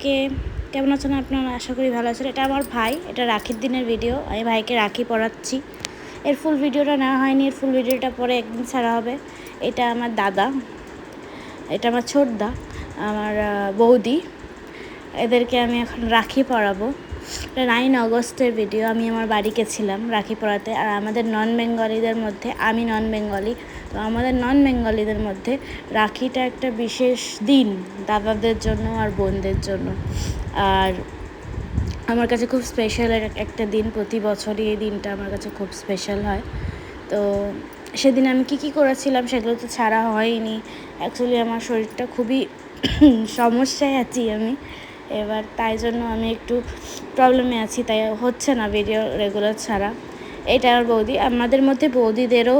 সবাইকে কেমন আছেন আপনারা? আশা করি ভালো আছেন। এটা আমার ভাই, এটা রাখির দিনের ভিডিও আমি ভাইকে রাখি পড়াচ্ছি। এর ফুল ভিডিওটা নেওয়া হয়নি, এর ফুল ভিডিওটা পরে একদিন ছাড়া হবে। এটা আমার দাদা, এটা আমার ছোটদা, আমার বৌদি। এদেরকে আমি এখন রাখি এটা নাইন অগস্টের ভিডিও আমি আমার বাড়ি গেছিলাম রাখি পড়াতে। আর আমাদের নন বেঙ্গলিদের মধ্যে, আমি নন বেঙ্গলি তো আমাদের নন বেঙ্গলিদের মধ্যে রাখিটা একটা বিশেষ দিন দাদাদের জন্য আর বোনদের জন্য। আর আমার কাছে খুব স্পেশাল একটা দিন, প্রতি বছরই এই দিনটা আমার কাছে খুব স্পেশাল হয়। তো সেদিন আমি কী কী করেছিলাম সেগুলো তো ছাড়া হয়নি। অ্যাকচুয়ালি আমার শরীরটা খুবই সমস্যায় আছি আমি। এবার তাই জন্য আমি একটু প্রবলেমে আছি, তাই হচ্ছে না ভিডিও রেগুলার ছাড়া। এটা আমার বৌদি। আমাদের মধ্যে বৌদিদেরও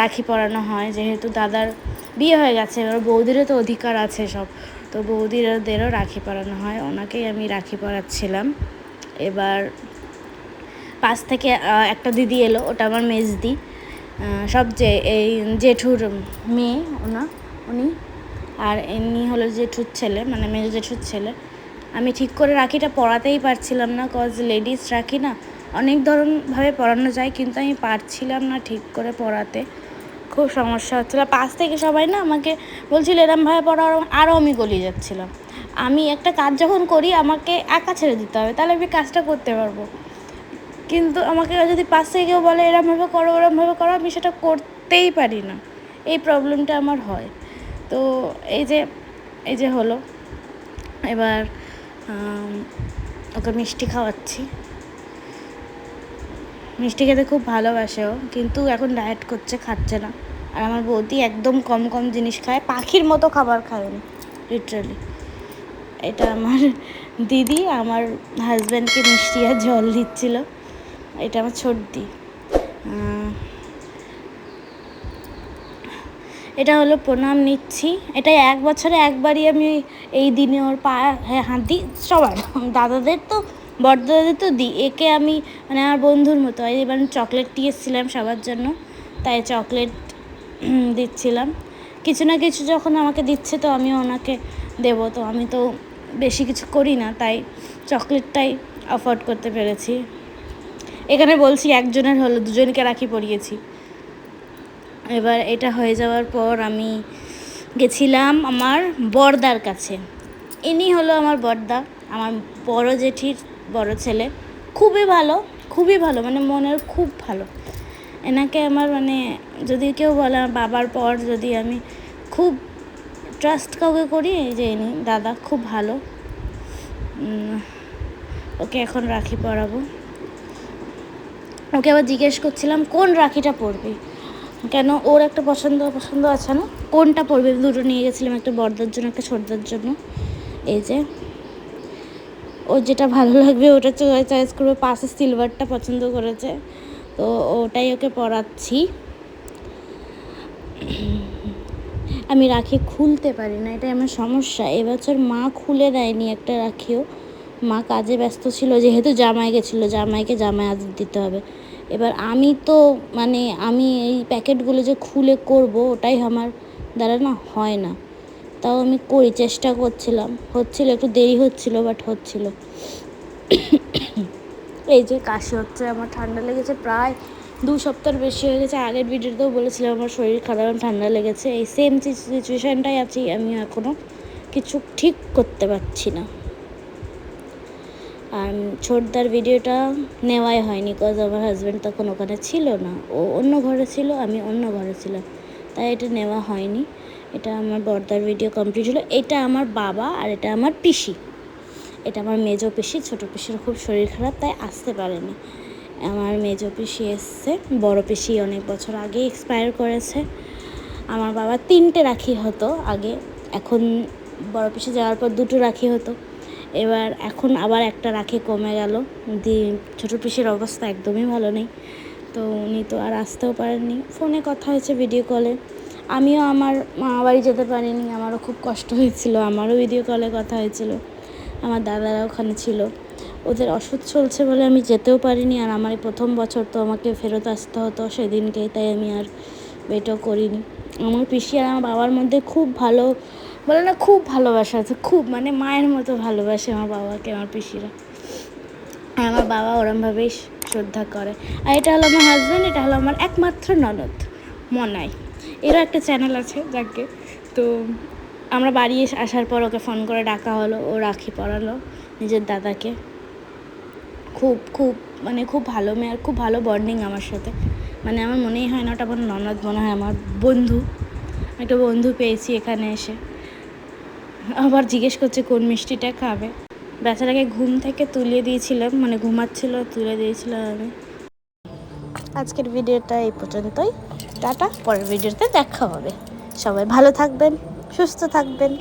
রাখি পরানো হয়, যেহেতু দাদার বিয়ে হয়ে গেছে, এবার বৌদিরও তো অধিকার আছে সব। তো বৌদিদেরও রাখি পরানো হয়, ওনাকেই আমি রাখি পরাচ্ছিলাম। এবার পাশ থেকে একটা দিদি এলো, ওটা আমার মেজদি। সব যে, এই জেঠুর মেয়ে, ওনা, উনি আর এমনি হলো জেঠুর ছেলে মানে মেজো জেঠুর ছেলে। আমি ঠিক করে রাখিটা পড়াতেই পারছিলাম না কজ লেডিস রাখি না। অনেক ধরনভাবে পড়ানো যায়, কিন্তু আমি পারছিলাম না ঠিক করে পড়াতে। খুব সমস্যা হচ্ছিল। পাশ থেকে সবাই না আমাকে বলছিল এরমভাবে পড়া আরও আমি গলিয়ে যাচ্ছিলাম। আমি একটা কাজ যখন করি, আমাকে একা ছেড়ে দিতে হবে, তাহলে আমি কাজটা করতে পারব। কিন্তু আমাকে যদি পাশ থেকে কেউ বলে এরমভাবে করো ওরমভাবে করো, আমি সেটা করতেই পারি না। এই প্রবলেমটা আমার হয়। তো এই যে এই যে হলো। এবার ওকে মিষ্টি খাওয়াচ্ছি। মিষ্টি খেতে খুব ভালোবাসে ও কিন্তু এখন ডায়েট করছে খাচ্ছে না। আর আমার বৌদি একদম কম কম জিনিস খায় পাখির মতো খাবার খায় উনি লিটারালি এটা আমার দিদি আমার হাজব্যান্ডকে মিষ্টি আর জল দিচ্ছিল। এটা আমার ছোটদি আহ, এটা হলো প্রণাম নিচ্ছি। এটা এক বছরে একবারই আমি এই দিনে ওর পা হ্যাঁ হাত দিই। সবার, দাদাদের তো, বড়দাদাদের তো দিই। একে আমি মানে আমার বন্ধুর মতো। এবার চকলেট দিয়ে এসেছিলাম সবার জন্য, তাই চকলেট দিচ্ছিলাম। কিছু না কিছু যখন আমাকে দিচ্ছে তো আমি ওনাকে দেবো। তো আমি তো বেশি কিছু করি না, তাই চকলেটটাই অ্যাফোর্ড করতে পেরেছি। এখানে বলছি একজনের হলো, দুজনকে রাখি পরিয়েছি। এবার এটা হয়ে যাওয়ার পর আমি গেছিলাম আমার বড়দার কাছে। ইনি হলো আমার বড়দা আমার বড় জেঠির বড় ছেলে। খুবই ভালো খুবই ভালো মানে মনের খুব ভালো। এনাকে আমার মানে যদি কেউ বলে বাবার পর যদি আমি খুব ট্রাস্ট কাউকে করি যে ইনি, দাদা খুব ভালো। ওকে এখন রাখি পরাবো। ওকে আবার জিজ্ঞেস করছিলাম, কোন রাখিটা পরবি? কেন? ওর একটা পছন্দ পছন্দ আছে না? কোনটা পরবে? দুটো নিয়ে গেছিলাম একটা বড়দার জন্য, একটা ছোটদার জন্য। এই যে ওর যেটা ভালো লাগবে, ওটা চয়েস করবে। পাশে সিলভারটা পছন্দ করেছে, তো ওটাই ওকে পরাচ্ছি। আমি রাখি খুলতে পারি না, এটাই আমার সমস্যা। এবছর মা খুলে দেয়নি একটা রাখিও। মা কাজে ব্যস্ত ছিল, যেহেতু জামাই গেছিল, জামাইকে জামাই আদর দিতে হবে। এবার আমি তো মানে আমি এই প্যাকেটগুলো যে খুলে করব, ওটাই আমার দ্বারা না হয় না। তাও আমি করি, চেষ্টা করছিলাম। হচ্ছিল, একটু দেরি হচ্ছিল বাট হচ্ছিল। এই যে কাশি হচ্ছে, আমার ঠান্ডা লেগেছে প্রায় দু সপ্তাহের বেশি হয়ে গেছে। আগের ভিডিওতেও বলেছিলাম, আমার শরীর খারাপ ঠান্ডা লেগেছে। এই সেম সিচুয়েশানটাই আছি আমি এখনও কিছু ঠিক করতে পারছি না। আর ছোটদার ভিডিওটা নেওয়াই হয়নি কজ আমার হাজব্যান্ড তখন ওখানে ছিল না। ও অন্য ঘরে ছিল, আমি অন্য ঘরে ছিলাম। তাই এটা নেওয়া হয়নি। এটা আমার বর্দার ভিডিও কমপ্লিট হলো। এটা আমার বাবা আর এটা আমার পিসি। এটা আমার মেজো পিসি। ছোটো পিসির খুব শরীর খারাপ, তাই আসতে পারেনি। আমার মেজো পিসি এসছে। বড় পিসি অনেক বছর আগে এক্সপায়ার করেছে। আমার বাবা তিনটে রাখি হতো আগে। এখন বড় পিসি যাওয়ার পর দুটো রাখি হতো। এবার এখন আবার একটা রাখি কমে গেল। দি, ছোটো পিসির অবস্থা একদমই ভালো নেই। তো উনি তো আর আসতেও পারেননি। ফোনে কথা হয়েছে ভিডিও কলে আমিও আমার মামা বাড়ি যেতে পারিনি। আমারও খুব কষ্ট হয়েছিল। আমারও ভিডিও কলে কথা হয়েছিল। আমার দাদারা ওখানে ছিল। ওদের ওষুধ চলছে বলে আমি যেতেও পারিনি। আর আমার প্রথম বছর তো আমাকে ফেরত আসতে হতো সেদিনকে, তাই আমি আর ওয়েটও করিনি। আমার পিসি আর আমার বাবার মধ্যে খুব ভালো বলে না, খুব ভালোবাসা আছে, খুব মানে মায়ের মতো ভালোবাসে আমার বাবাকে, আমার পিসিরা। আমার বাবা ওরমভাবেই শ্রদ্ধা করে। আর এটা হলো আমার হাজব্যান্ড এটা হলো আমার একমাত্র ননদ, মনাই। এরও একটা চ্যানেল আছে যাকে। তো আমরা বাড়ি এসে, আসার পর ওকে ফোন করে ডাকা হলো, ও রাখি পরালো নিজের দাদাকে। খুব খুব মানে খুব ভালো মেয়ে আর খুব ভালো বন্ডিং আমার সাথে। মানে আমার মনেই হয় না, ওটা আমার ননদ, মনে হয় আমার বন্ধু। একটা বন্ধু পেয়েছি এখানে এসে। আবার জিজ্ঞেস করছে, কোন মিষ্টিটা খাবে? বেচারাকে ঘুম থেকে তুলে দিয়েছিলাম মানে ঘুমাচ্ছিল, তুলে দিয়েছিলাম আমি। আজকের ভিডিওটা এই পর্যন্তই। টাটা, পরের ভিডিওতে দেখা হবে। সবাই ভালো থাকবেন, সুস্থ থাকবেন।